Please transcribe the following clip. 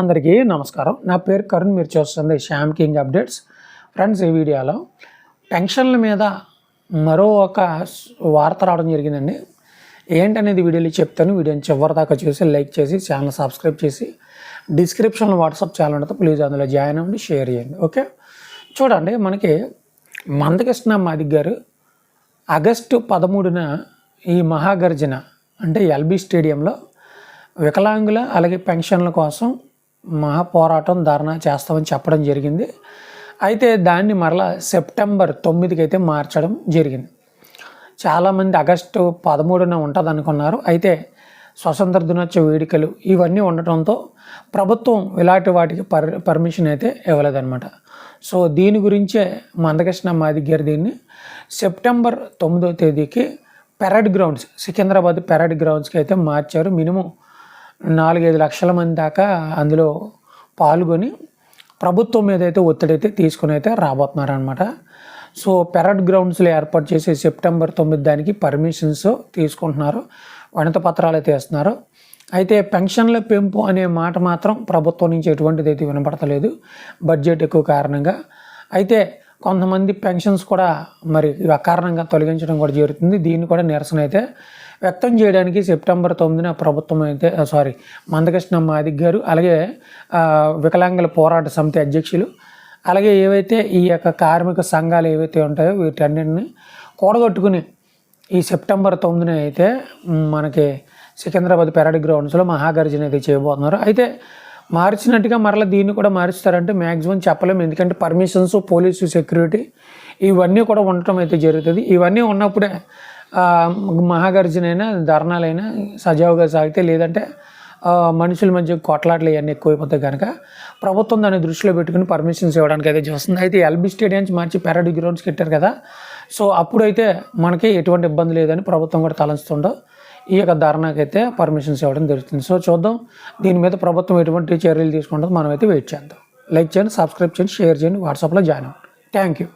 అందరికీ నమస్కారం. నా పేరు కరుణ్. మీరు చూస్తుంది శ్యామ్ కింగ్ అప్డేట్స్. ఫ్రెండ్స్ ఈ వీడియోలో పెన్షన్ల మీద మరో ఒక వార్త రావడం జరిగిందండి. ఏంటనేది వీడియోలో చెప్తాను. వీడియోని చివరి దాకా చూసి లైక్ చేసి ఛానల్ సబ్స్క్రైబ్ చేసి డిస్క్రిప్షన్లో వాట్సాప్ ఛానల్ ఉంటుంది ప్లీజ్ అందులో జాయిన్ అవ్వండి షేర్ చేయండి. ఓకే? చూడండి మనకి మందకృష్ణ మాదిక్ గారు ఆగస్టు పదమూడున ఈ మహాగర్జన అంటే ఎల్బీ స్టేడియంలో వికలాంగుల అలాగే పెన్షన్ల కోసం మహాపోరాటం ధర్నా చేస్తామని చెప్పడం జరిగింది. అయితే దాన్ని మరలా సెప్టెంబర్ తొమ్మిదికి అయితే మార్చడం జరిగింది. చాలామంది ఆగస్టు పదమూడున ఉంటుంది అనుకున్నారు అయితే స్వతంత్ర దినోత్సవ వేడుకలు ఇవన్నీ ఉండటంతో ప్రభుత్వం ఇలాంటి వాటికి పర్ పర్మిషన్ అయితే ఇవ్వలేదన్నమాట. సో దీని గురించే మందకృష్ణ మాదిగారు దీన్ని సెప్టెంబర్ తొమ్మిదో తేదీకి పెరడ్ గ్రౌండ్స్ సికింద్రాబాద్ పెరడ్ గ్రౌండ్స్కి అయితే మార్చారు. మినిమం నాలుగైదు లక్షల మంది దాకా అందులో పాల్గొని ప్రభుత్వం మీద అయితే ఒత్తిడి అయితే తీసుకుని అయితే రాబోతున్నారనమాట సో పెరడ్ గ్రౌండ్స్లో ఏర్పాటు చేసే సెప్టెంబర్ తొమ్మిది దానికి పర్మిషన్స్ తీసుకుంటున్నారు. వనిత పత్రాలు అయితే ఇస్తున్నారు. అయితే పెన్షన్ల పెంపు అనే మాట మాత్రం ప్రభుత్వం నుంచి ఎటువంటిది అయితే వినపడతలేదు. బడ్జెట్ ఎక్కువ కారణంగా. అయితే కొంతమంది పెన్షన్స్ కూడా మరి అకారణంగా తొలగించడం కూడా జరుగుతుంది. దీన్ని కూడా నిరసన అయితే వ్యక్తం చేయడానికి సెప్టెంబర్ తొమ్మిదిన ప్రభుత్వం అయితే సారీ మందకృష్ణ మాదిగ్ గారు అలాగే వికలాంగుల పోరాట సమితి అధ్యక్షులు అలాగే ఏవైతే ఈ యొక్క కార్మిక సంఘాలు ఏవైతే ఉంటాయో వీటన్నిటిని కూడగట్టుకుని ఈ సెప్టెంబర్ తొమ్మిదిన అయితే మనకి సికింద్రాబాద్ పెరడ్ గ్రౌండ్స్లో మహాగర్జన అయితే చేయబోతున్నారు. అయితే మార్చినట్టుగా మరలా దీన్ని కూడా మారుస్తారంటే మ్యాక్సిమం చెప్పలేము ఎందుకంటే పర్మిషన్స్ పోలీసు సెక్యూరిటీ ఇవన్నీ కూడా ఉండటం అయితే జరుగుతుంది. ఇవన్నీ ఉన్నప్పుడే మహాగర్జనైనా ధర్నాలైనా సజావుగా సాగితే లేదంటే మనుషుల మధ్య కొట్లాట్లు ఇవన్నీ ఎక్కువైపోతాయి కనుక ప్రభుత్వం దాన్ని దృష్టిలో పెట్టుకుని పర్మిషన్స్ ఇవ్వడానికి అయితే చూస్తుంది. అయితే ఎల్బీ స్టేడియంస్ మార్చి పెరడ్ గ్రౌండ్స్ కట్టారు కదా. సో అప్పుడైతే మనకి ఎటువంటి ఇబ్బంది లేదని ప్రభుత్వం కూడా తలంచుతుండో ఈ యొక్క ధర్నాకైతే పర్మిషన్స్ ఇవ్వడం జరుగుతుంది. సో చూద్దాం దీని మీద ప్రభుత్వం ఎటువంటి చర్యలు తీసుకుంటుందో మనం అయితే వెయిట్ చేద్దాం. లైక్ చేయండి సబ్స్క్రైబ్ చేయండి షేర్ చేయండి వాట్సాప్లో జాయిన్ అవ్వండి. Thank you.